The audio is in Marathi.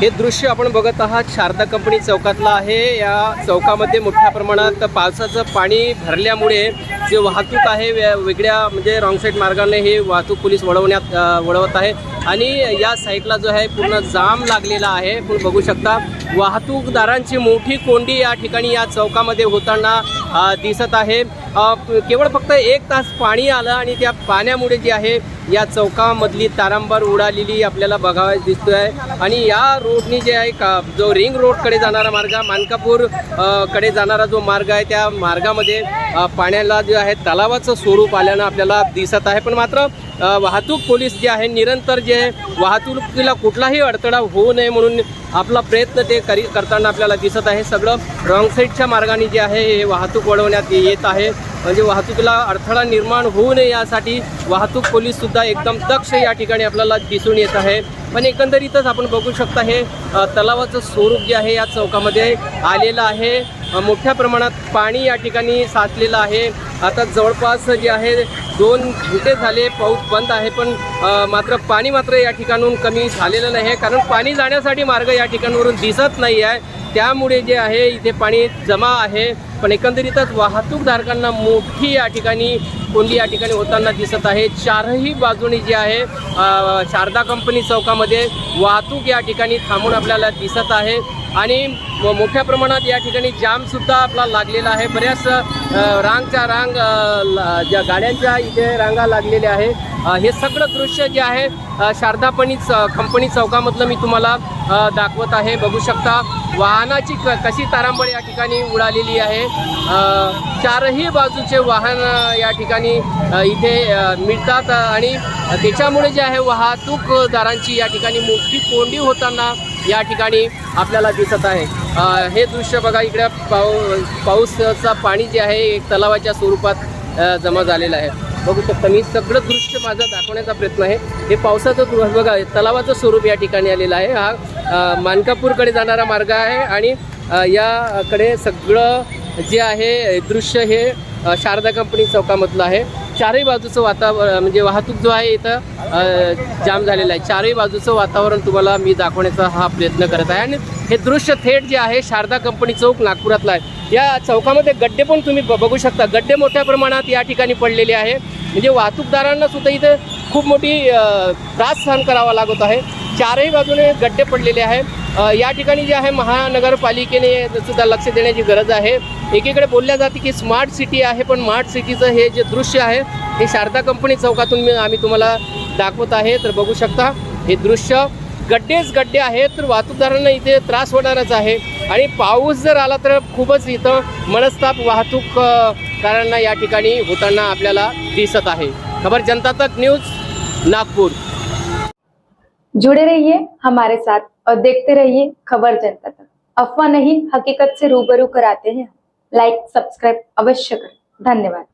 हे दृश्य आपण बघत आहात. शारदा कंपनी चौकातलं आहे. या चौकामध्ये मोठ्या प्रमाणात पावसाचं पाणी भरल्यामुळे जे वाहतूक आहे वे- वेगळ्या म्हणजे रॉंग साईड मार्गाने हे वाहतूक पोलीस वळवण्यात वळवत आहे. आणि या साईडला जो आहे पूर्ण जाम लागलेला आहे. पण बघू शकता वाहतूकदारांची मोठी कोंडी या ठिकाणी या चौकामध्ये होताना दिसत आहे. केवळ फक्त एक तास पाणी आलं आणि त्या पाण्यामुळे जे आहे या चौकामधली तारांबर उडालेली आपल्याला बघावयास दिसतो आहे आणि या रोडनी जे आहे का जो रिंग रोडकडे जाणारा मार्ग मानकापूरकडे जाणारा जो मार्ग आहे त्या मार्गामध्ये पाण्याला जे आहे तलावाचं स्वरूप आल्यानं आपल्याला दिसत आहे. पण मात्र वाहतूक पोलीस जे आहे निरंतर जे वाहतुकीला कुठलाही अडथळा होऊ नये म्हणून आपला प्रयत्न ते करी करताना आपल्याला दिसत आहे. सगळं रॉंग साईडच्या मार्गाने जे आहे हे वाहतूक वळवण्यात येत आहे. म्हणजे वाहतुकीला अडथळा निर्माण होऊ नये यासाठी वाहतूक पोलीससुद्धा एकदम दक्ष या ठिकाणी आपल्याला दिसून येत आहे. पण एकंदरीतच आपण बघू शकता हे तलावाचं स्वरूप जे आहे या चौकामध्ये आलेलं आहे. मोठ्या प्रमाणात पाणी या ठिकाणी साचलेलं आहे. आता जवळपास जे आहे दोन घंटे झाले पाऊस बंद आहे पण मात्र पाणी मात्र या ठिकाणून कमी झालेलं नाही आहे. कारण पाणी जाण्यासाठी मार्ग या ठिकाणावरून दिसत नाही आहे त्यामुळे जे आहे इथे पाणी जमा आहे. पण एकंदरीतच वाहतूकधारकांना मोठी या ठिकाणी कोंडी या ठिकाणी होताना दिसत आहे. चारही बाजूनी जी आहे शारदा कंपनी चौकामध्ये वाहतूक या ठिकाणी थांबून आपल्याला दिसत आहे. आणि मोठ्या प्रमाणात या ठिकाणी जामसुद्धा आपला लागलेला आहे. बऱ्याच रांगच्या रांग ज्या गाड्यांच्या इथे रांगा लागलेल्या आहे. हे सगळं दृश्य जे आहे शारदापणी च कंपनी चौकामधलं मी तुम्हाला दाखवत आहे. बघू शकता वाहनाची क कशी तारांबळ या ठिकाणी उडालेली आहे. चारही बाजूचे वाहन या ठिकाणी इथे मिळतात. आणि त्याच्यामुळे जे आहे वाहतूकदारांची या ठिकाणी मोठी कोंडी होताना या ठिकाणी आपल्याला दिसत आहे. हे दृश्य बघा इकडे पाऊ पाऊसचं पाणी जे आहे एक तलावाच्या स्वरूपात जमा झालेलं आहे. बघू शकता मी सगळं दृश्य माझं दाखवण्याचा प्रयत्न आहे. हे पावसाचं दृ- बघा तलावाचं स्वरूप या ठिकाणी आलेलं आहे. हा मानकापूरकडे जाणारा मार्ग आहे आणि याकडे सगळं जे आहे दृश्य हे शारदा कंपनी चौकामधलं आहे. चारही बाजूचं वातावरण म्हणजे वाहतूक जो आहे इथं जाम झालेला आहे. चारही बाजूचं वातावरण तुम्हाला मी दाखवण्याचा हा प्रयत्न करत आहे. आणि हे दृश्य थेट जे आहे शारदा कंपनी चौक नागपुरातला आहे. या चौकामध्ये गड्डे पण तुम्ही ब- बघू शकता. गड्डे मोठ्या प्रमाणात या ठिकाणी पडलेले आहे म्हणजे वाहतूकदारांना सुद्धा इथं खूप मोठी त्रास सहन करावा लागत आहे. चारही बाजूने गड्डे पडलेले आहे या ठिकाणी जे आहे महानगरपालिकेने सुद्धा लक्ष देण्याची गरज आहे. एकीकडे बोलल्या जाते की स्मार्ट सिटी आहे पण स्मार्ट सिटीचं हे जे दृश्य आहे हे शारदा कंपनी चौकातून मी आम्ही तुम्हाला दाखवत आहे. तर बघू शकता हे दृश्य गड्डेच गड्डे आहेत तर वाहतूकदारांना इथे त्रास होणारच आहे. आणि पाऊस जर आला तर खूपच इथं मनस्ताप वाहतूक कारांना या ठिकाणी होताना आपल्याला दिसत आहे. खबर जनता तक न्यूज नागपूर. जुड़े रहिए हमारे साथ। और देखते रहिए खबर जनता तक। अफवाह नहीं हकीकत से रूबरू कराते हैं। लाइक सब्सक्राइब अवश्य करें। धन्यवाद।